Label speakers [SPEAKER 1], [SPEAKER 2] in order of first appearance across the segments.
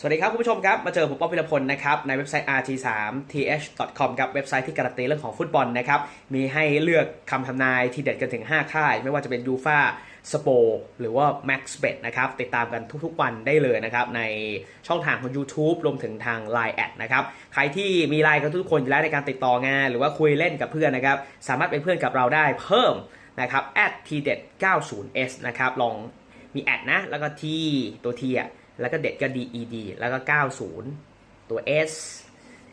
[SPEAKER 1] สวัสดีครับคุณผู้ชมครับ มาเจอผมป๊อปพิรพลนะครับ ในเว็บไซต์ rt3th.com ครับ เว็บไซต์ที่การันตีเรื่องของฟุตบอลนะครับ มีให้เลือกคำทำนายที่เด็ดกันถึง 5 ค่าย ไม่ว่าจะเป็นยูฟาสโปหรือว่า MaxBet นะครับ ติดตามกันทุกๆวันได้เลยนะครับ ในช่องทางของ YouTube รวมถึงทาง Line แอดนะครับ ใครที่มีไลน์กันทุกคนอยู่แล้วในการติดต่องาน หรือว่าคุยเล่นกับเพื่อนนะครับสามารถเป็นเพื่อนกับเราได้เพิ่มนะครับ @tdet90s นะครับลองมีแอดนะแล้วก็ที่ตัวทีอะ แล้วก็เด็ดก็ DED แล้วก็ 90 ตัว S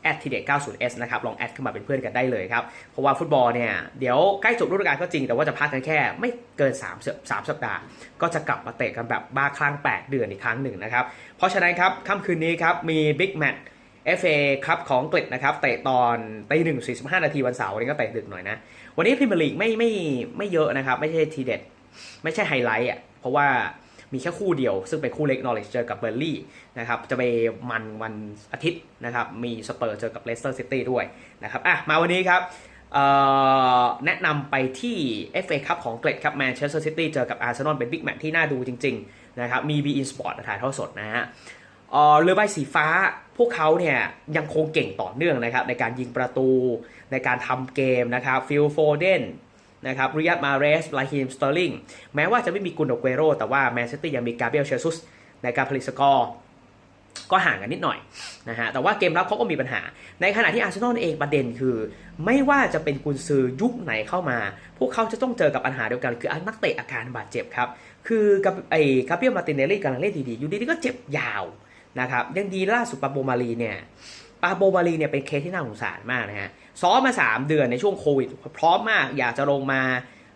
[SPEAKER 1] แอดทีเด็ด 90S นะครับ ลองแอดเข้ามาเป็นเพื่อนกันได้เลยครับ เพราะว่าฟุตบอลเนี่ย เดี๋ยวใกล้จบฤดูกาลก็จริง แต่ว่าจะพักกันแค่ไม่เกิน3สัป3สัปดาห์ ก็จะกลับมาเตะกันแบบบ้าคลั่ง 8 เดือนอีกครั้งหนึ่งนะครับ เพราะฉะนั้นครับ ค่ำคืนนี้ครับ มีบิ๊กแมตช์ FA ครับของอังกฤษนะครับ เตะตอนตีหนึ่งสี่สิบห้านาทีวันเสาร์วันนี้ก็เตะดึกหน่อยนะ วันนี้พรีเมียร์ลีกไม่ไม่ไม่เยอะนะครับ ไม่ใช่ทีเด็ด ไม่ใช่ไฮไลท์อะ เพราะว่า มีแค่คู่เดียว ซึ่งเป็นคู่เล็กนอริชเจอกับเบอร์ลี่นะครับจะไปมันวันอาทิตย์นะครับมีสเปอร์เจอกับเลสเตอร์ซิตี้ด้วยนะครับอะมาวันนี้ครับแนะนำไปที่ FA คัพของอังกรีฑครับแมนเชสเตอร์ซิตี้เจอกับอาร์เซนอลเป็นบิ๊กแมตช์ที่น่าดูจริงๆนะครับมี b ีอินสปอร์ตถ่ายทอดสดนะฮะเอ่อเรือใบสีฟ้าพวกเขาเนี่ยยังคงเก่งต่อเนื่องนะครับในการยิงประตูในการทำเกมนะครับฟิลโฟเดน นะครับริยัตมาเรสลาฮิมสตอร์ลิงแม้ว่าจะไม่มีกุนโดเกโรแต่ว่าแมนเชสเตอร์ยังมีกาเบรียลเชซุสในการผลิตสกอร์ก็ห่างกันนิดหน่อยนะฮะ แต่ว่าเกมรับเขาก็มีปัญหา ในขณะที่อาร์เซนอลเองประเด็นคือ ไม่ว่าจะเป็นกุนซือยุคไหนเข้ามา พวกเขาจะต้องเจอกับปัญหาเดียวกัน คือนักเตะอาการบาดเจ็บครับ คือกับไอ้คาเปียมาตินเนลลี่กำลังเล่นดีๆ อยู่ดีๆก็เจ็บยาวนะครับ ยังดีล่าสุดปาโบมารีเนี่ย ปาโบมารีเนี่ยเป็นเคสที่น่าสงสารมากนะฮะซ้อมมา 3 เดือนในช่วงโควิด พร้อมมากอยากจะลงมา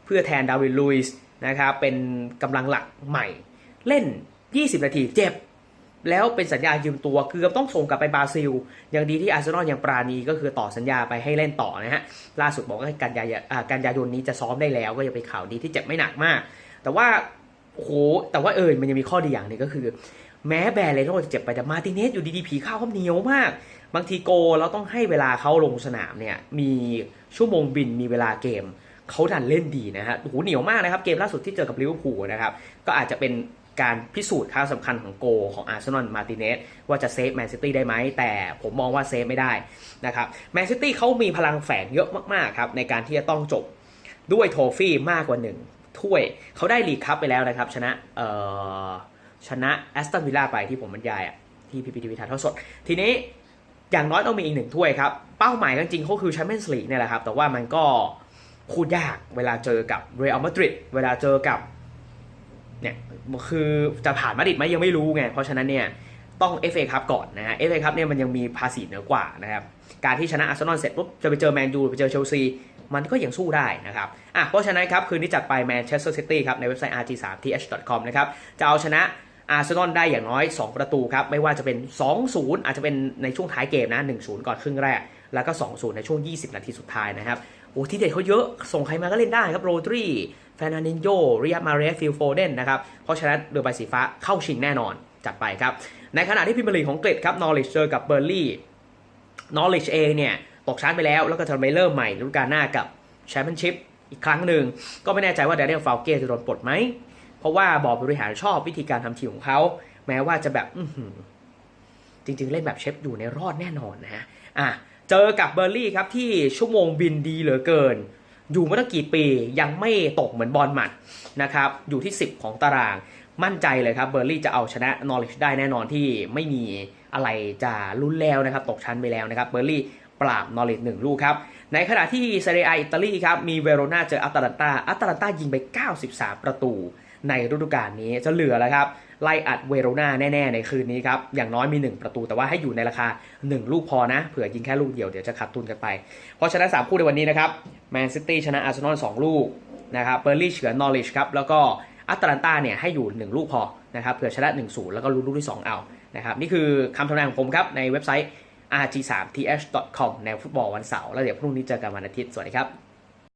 [SPEAKER 1] เพื่อแทนดาวินลุยส์นะครับเป็นกำลังหลักใหม่ เล่น 20 นาทีเจ็บ แล้วเป็นสัญญายืมตัวคือต้องส่งกลับไปบราซิล อย่างดีที่อาร์เซนอลยังปราณีก็คือต่อสัญญาไปให้เล่นต่อนะฮะล่าสุดบอกว่ากันยายกันยายนนี้จะซ้อมได้แล้วก็ยังเป็นข่าวดีที่เจ็บไม่หนักมาก แต่ว่าโอ้โหแต่ว่าเออมันยังมีข้อดีอย่างหนึงก็คือ แม้แบรเลโนจะเจ็บไปแต่มาติเนสอยู่ดีๆผีเข้าเขาเหนียวมาก บางทีโกเราต้องให้เวลาเขาลงสนามเนี่ยมีชั่วโมงบินมีเวลาเกมเขาดันเล่นดีนะฮะโอ้โหเหนียวมากนะครับ เกมล่าสุดที่เจอกับลิเวอร์พูลนะครับก็อาจจะเป็นการพิสูจน์ค่าสำคัญของโกของอาร์เซนอลมาติเนสว่าจะเซฟแมนซิตี้ได้ไหม แต่ผมมองว่าเซฟไม่ได้นะครับแมนซิตี้เขามีพลังแฝงเยอะมากๆครับในการที่จะต้องจบด้วยโทฟี่มากกว่าหนึ่งถ้วยเขาได้ลีกคัพไปแล้วนะครับ ชนะเอ่อ ชนะแอสตันวิลล่าไปที่ผมบรรยายอะที่พีพีทีวีถ่ายทอดสด ทีนี้อย่างน้อยต้องมีอีกหนึ่งถ้วยครับ เป้าหมายจริงๆเขาคือแชมเปี้ยนส์ลีกเนี่ยแหละครับ แต่ว่ามันก็พูดยากเวลาเจอกับเรอัลมาดริดเวลาเจอกับเนี่ยคือจะผ่านมาดริดไหมยังไม่รู้ไง เพราะฉะนั้นเนี่ยต้อง FA ครับก่อนนะฮะ FA ครับเนี่ยมันยังมีภาษีเหนือกว่านะครับ การที่ชนะอาร์เซนอลเสร็จปุ๊บจะไปเจอแมนยูไปเจอเชลซีมันก็ยังสู้ได้นะครับอะเพราะฉะนั้นครับคืนนี้จัดไปแมนเชสเตอร์ซิตี้ครับในเว็บไซต์ rg3th.com นะครับจะเอาชนะ อาร์เซนอลได้อย่างน้อย 2 ประตูครับ ไม่ว่าจะเป็น 2-0 อาจจะเป็นในช่วงท้ายเกมนะ 1-0 ก่อนครึ่งแรก แล้วก็ 2-0 ในช่วง 20 นาทีสุดท้ายนะครับ โอ้ที่เด็ดเขาเยอะ ส่งใครมาก็เล่นได้ครับ โรดรีแฟร์นันดินโยเรียมาเรสฟิลโฟเดนนะครับ เพราะฉะนั้นเรือใบสีฟ้าเข้าชิงแน่นอน จัดไปครับ ในขณะที่พิมพ์ลีของอังกฤษครับนอริชเจอกับเบอร์ลี่นอริชเองเนี่ยตกชั้นไปแล้วแล้วก็จะไปเริ่มใหม่ฤดูกาลหน้ากับแชมเปี้ยนชิพอีกครั้งหนึ่งก็ไม่แน่ใจว่าแดเนียลฟาวเก้จะโดนปลดไหม เพราะว่าบอร์ดบริหารชอบวิธีการทำทีมของเขา แม้ว่าจะแบบอืจริง ๆ เล่นแบบเชฟอยู่ในรอดแน่นอนนะฮะอะเจอกับเบอร์ลี่ครับที่ชั่วโมงบินดีเหลือเกิน อยู่มาตั้งกี่ปียังไม่ตกเหมือนบอลหมัดนะครับอยู่ที่ 10 ของตาราง มั่นใจเลยครับเบอร์ลี่จะเอาชนะนอริชได้แน่นอนที่ไม่มีอะไรจะลุ้นแล้วนะครับตกชั้นไปแล้วนะครับเบอร์ลี่ปราบนอริชหนึ่งลูกครับในขณะที่เซเรียอิตาลีครับมีเวโรนาเจออัตแลนตาอัตแลนตายิงไป 93 ประตู ในฤดูกาลนี้จะเหลือแล้วครับ ไล่อัดเวโรนาแน่ ๆ ในคืนนี้ครับ อย่างน้อยมี 1 ประตูแต่ว่าให้อยู่ในราคา 1 ลูกพอนะ เผื่อยิงแค่ลูกเดียวเดี๋ยวจะขาดทุนกันไป เพราะฉะนั้น 3 คู่ในวันนี้นะครับแมนซิตี้ชนะอาร์เซนอล2ลูกนะครับเบอร์ลี่เฉือนนอริชครับแล้วก็อัตแลนตาเนี่ยให้อยู่ 1 ลูกพอนะครับเผื่อชนะ1-0แล้วก็ลุ้นลูกที่ 2 เอานะครับนี่คือคำทำนายของผมครับในเว็บไซต์ rg3th.com ในฟุตบอลวันเสาร์แล้วเดี๋ยวพรุ่งนี้เจอกันวันอาทิตย์ สวัสดีครับ